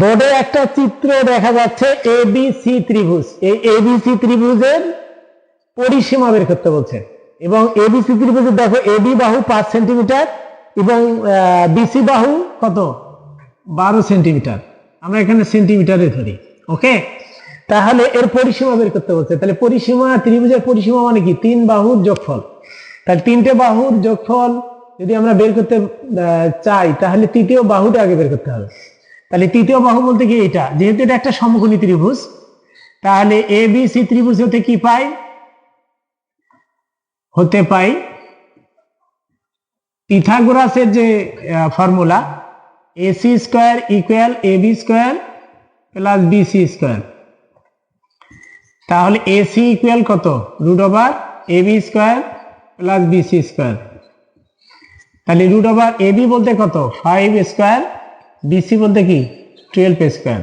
বোর্ডে একটা চিত্র দেখা যাচ্ছে এ বি সি ত্রিভুজ। এই এ বি সি ত্রিভুজের পরিসীমা বের করতে বলছে। এবং এ বি সি ত্রিভুজের দেখো এ বি বাহু পাঁচ সেন্টিমিটার এবং বিসি বাহু কত? বারো সেন্টিমিটার। আমরা এখানে সেন্টিমিটারে ধরি, ওকে? তাহলে এর পরিসীমা বের করতে বলছে। তাহলে পরিসীমা, ত্রিভুজের পরিসীমা মানে কি? তিন বাহুর যোগফল। তাহলে তিনটে বাহুর যোগফল যদি আমরা বের করতে চাই, তাহলে তৃতীয় বাহুটা আগে বের করতে হবে। তাহলে তৃতীয় বাহু বলতে কি এটা, যেহেতু এটা একটা সমকোণী ত্রিভুজ, তাহলে এ বি সি ত্রিভুজ হতে কি পাই? হতে পাই পিথাগোরাসের যে formula A C square equal A B square plus B C square তাহলে এ সি ইকুয়াল কত? Root over A B square plus B C square তাহলে রুট ওভার এ বি বলতে কত? ফাইভ স্কোয়ার বিসি বলতে কি? Twelve square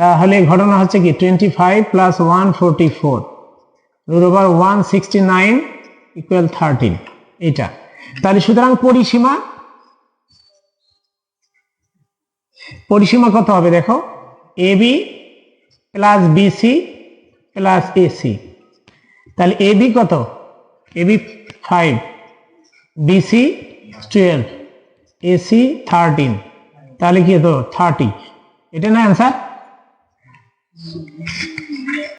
তাহলে ঘটনা হচ্ছে কি? Twenty five plus one forty four root over one sixty nine equal thirteen এটা তাহলে সুতরাং পরিসীমা পরিসীমা কত হবে দেখো? A B plus B C plus A C তাহলে এ বি কত? A B five B C twelve A C thirteen তাহলে কি হতো? থার্টি এটা না অ্যান্সার